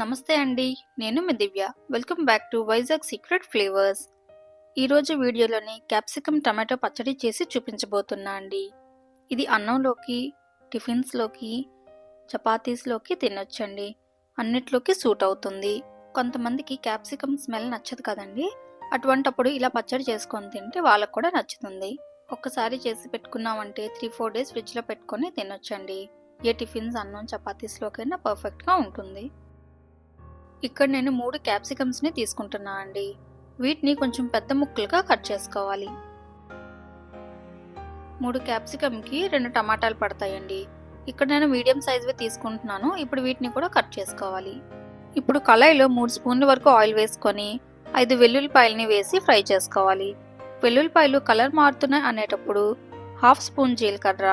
నమస్తే అండి నేను మీ Divya. Welcome back to Vizag secret flavours ఈరోజు వీడియోలోని క్యాప్సికమ్ టమాటో పచ్చడి చేసి చూపించబోతున్నా అండి. ఇది అన్నంలోకి టిఫిన్స్లోకి చపాతీస్లోకి తినొచ్చండి. అన్నిట్లోకి సూట్ అవుతుంది. కొంతమందికి క్యాప్సికమ్ స్మెల్ నచ్చదు కదండి. అటువంటప్పుడు ఇలా పచ్చడి చేసుకొని తింటే వాళ్ళకు కూడా నచ్చుతుంది. ఒక్కసారి చేసి పెట్టుకున్నామంటే త్రీ ఫోర్ డేస్ ఫ్రిడ్జ్లో పెట్టుకొని తినొచ్చండి. ఏ టిఫిన్స్ అన్నం చపాతీస్లోకైనా పర్ఫెక్ట్గా ఉంటుంది. ఇక్కడ నేను మూడు క్యాప్సికమ్స్ని తీసుకుంటున్నా అండి. వీటిని కొంచెం పెద్ద ముక్కలుగా కట్ చేసుకోవాలి. మూడు క్యాప్సికమ్కి రెండు టమాటాలు పడతాయండి. ఇక్కడ నేను మీడియం సైజ్వి తీసుకుంటున్నాను. ఇప్పుడు వీటిని కూడా కట్ చేసుకోవాలి. ఇప్పుడు కళాయిలో మూడు స్పూన్ల వరకు ఆయిల్ వేసుకొని ఐదు వెల్లుల్లిపాయలని వేసి ఫ్రై చేసుకోవాలి. వెల్లుల్లిపాయలు కలర్ మారుతున్నాయి అనేటప్పుడు హాఫ్ స్పూన్ జీలకర్ర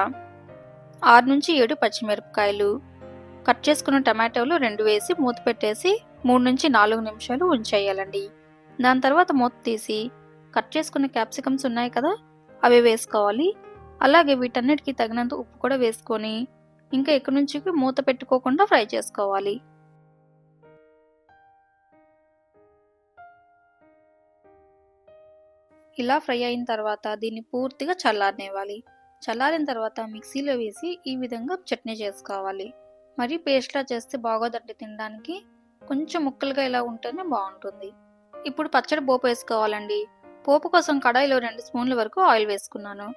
ఆరు నుంచి ఏడు పచ్చిమిరపకాయలు కట్ చేసుకున్న టమాటోలు రెండు వేసి మూత పెట్టేసి మూడు నుంచి నాలుగు నిమిషాలు ఉంచేయాలండి. దాని తర్వాత మూత తీసి కట్ చేసుకున్న క్యాప్సికమ్స్ ఉన్నాయి కదా అవి వేసుకోవాలి. అలాగే వీటన్నిటికీ తగినంత ఉప్పు కూడా వేసుకొని ఇంకా ఇక్కడ నుంచి మూత పెట్టుకోకుండా ఫ్రై చేసుకోవాలి. ఇలా ఫ్రై అయిన తర్వాత దీన్ని పూర్తిగా చల్లారనివ్వాలి. చల్లారిన తర్వాత మిక్సీలో వేసి ఈ విధంగా చట్నీ చేసుకోవాలి. మరి పేస్ట్లా చేస్తే బాగోదండి తినడానికి. కొంచెం ముక్కలుగా ఇలా ఉంటేనే బాగుంటుంది. ఇప్పుడు పచ్చడి పోపు వేసుకోవాలండి. పోపు కోసం కడాయిలో రెండు స్పూన్ల వరకు ఆయిల్ వేసుకున్నాను.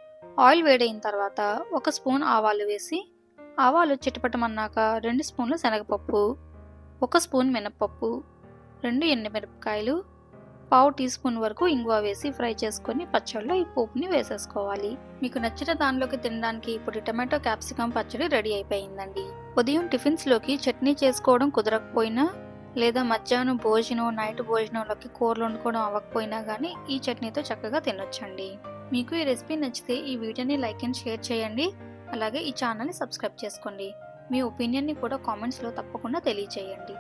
ఆయిల్ వేడైన తర్వాత ఒక స్పూన్ ఆవాలు వేసి ఆవాలు చిటపటమన్నాక రెండు స్పూన్ల శనగపప్పు ఒక స్పూన్ మినప్పప్పు రెండు ఎండుమిరపకాయలు పావు టీ స్పూన్ వరకు ఇంగువ వేసి ఫ్రై చేసుకొని పచ్చడిలో ఈ పోపుని వేసేసుకోవాలి. మీకు నచ్చిన దానిలోకి తినడానికి ఇప్పుడు టమాటో క్యాప్సికమ్ పచ్చడి రెడీ అయిపోయిందండి. ఉదయం టిఫిన్స్లోకి చట్నీ చేసుకోవడం కుదరకపోయినా లేదా మధ్యాహ్నం భోజనం నైట్ భోజనంలోకి కూరలు వండుకోవడం అవ్వకపోయినా కానీ ఈ చట్నీతో చక్కగా తినొచ్చండి. మీకు ఈ రెసిపీ నచ్చితే ఈ వీడియోని లైక్ అండ్ షేర్ చేయండి. అలాగే ఈ ఛానల్ని సబ్స్క్రైబ్ చేసుకోండి. మీ ఒపీనియన్ని కూడా కామెంట్స్లో తప్పకుండా తెలియచేయండి.